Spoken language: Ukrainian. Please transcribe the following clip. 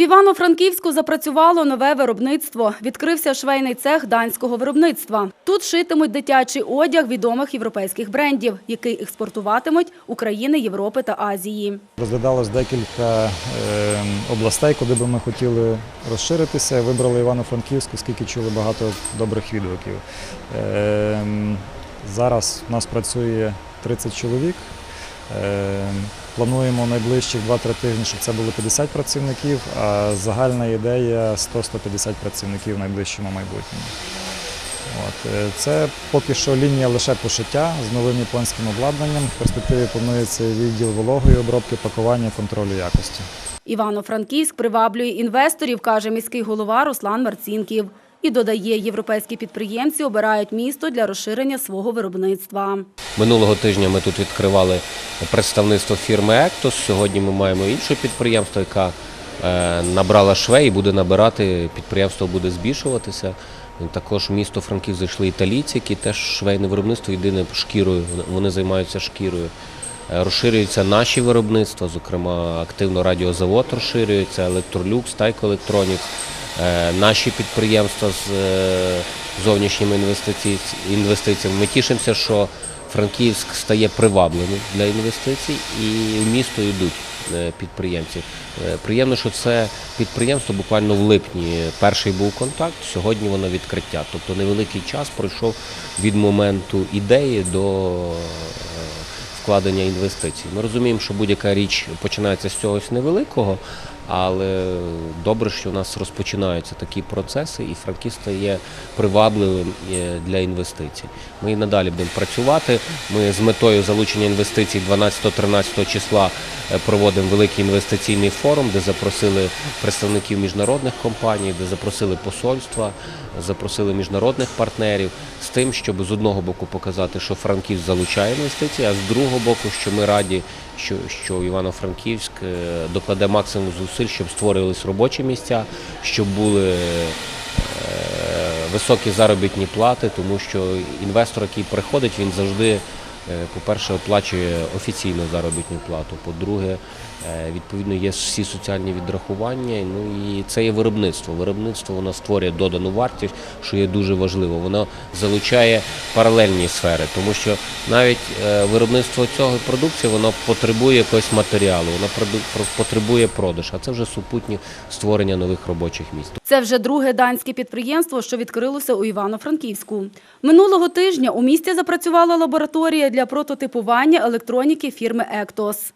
Івано-Франківську запрацювало нове виробництво. Відкрився швейний цех данського виробництва. Тут шитимуть дитячий одяг відомих європейських брендів, який експортуватимуть у країни Європи та Азії. Розглядалось декілька е, областей, куди би ми хотіли розширитися. Вибрали Івано-Франківську, оскільки чули багато добрих відгуків. Е, зараз у нас працює 30 чоловік. Е, Плануємо найближчих 2-3 тижні, щоб це було 50 працівників, а загальна ідея 100-150 працівників в найближчому майбутньому. От, е, це поки що лінія лише пошиття з новим японським обладнанням. В перспективі планується відділ вологої обробки, пакування, контролю якості. Івано-Франківськ приваблює інвесторів, каже міський голова Руслан Марцінків. І додає, європейські підприємці обирають місто для розширення свого виробництва. Минулого тижня ми тут відкривали представництво фірми Ектос. Сьогодні ми маємо інше підприємство, яке набрала швей і буде набирати. Підприємство буде збільшуватися. Також місто Франків зайшли італійці, які теж швейне виробництво, єдине шкірою. Вони займаються шкірою. Е, Розширюються наші виробництва, зокрема, активно радіозавод розширюється, Електролюкс, Тайко Електронікс. Е, Наші підприємства з е, зовнішніми інвестиціями. Ми тішимося, що Франківськ стає привабливим для інвестицій і в місто йдуть е, підприємці. Е, Приємно, що це підприємство буквально в липні перший був контакт, сьогодні воно відкриття. Тобто невеликий час пройшов від моменту ідеї до е, вкладення інвестицій. Ми розуміємо, що будь-яка річ починається з чогось невеликого, але добре, що у нас розпочинаються такі процеси, і Франківськ стає привабливим е, для інвестицій. Ми і надалі будемо працювати. Ми з метою залучення інвестицій 12-13 числа е, проводимо великий інвестиційний форум, де запросили представників міжнародних компаній, де запросили посольства, запросили міжнародних партнерів з тим, щоб з одного боку показати, що Франківськ залучає інвестиції, а з другого боку, що ми раді, що, що Івано-Франківськ е, докладе максимум зусиль, щоб створювалися робочі місця, щоб були е, високі заробітні плати, тому що інвестор, який приходить, він завжди, по-перше, оплачує офіційну заробітну плату. По-друге, е, відповідно є всі соціальні відрахування. Ну і це є виробництво. Виробництво воно створює додану вартість, що є дуже важливо. Воно залучає паралельні сфери, тому що навіть е, виробництво цього продукції воно потребує якогось матеріалу, воно потребує продаж, а це вже супутні створення нових робочих місць. Це вже друге данське підприємство, що відкрилося у Івано-Франківську. Минулого тижня у місті запрацювала лабораторія для прототипування електроніки фірми «Ектос».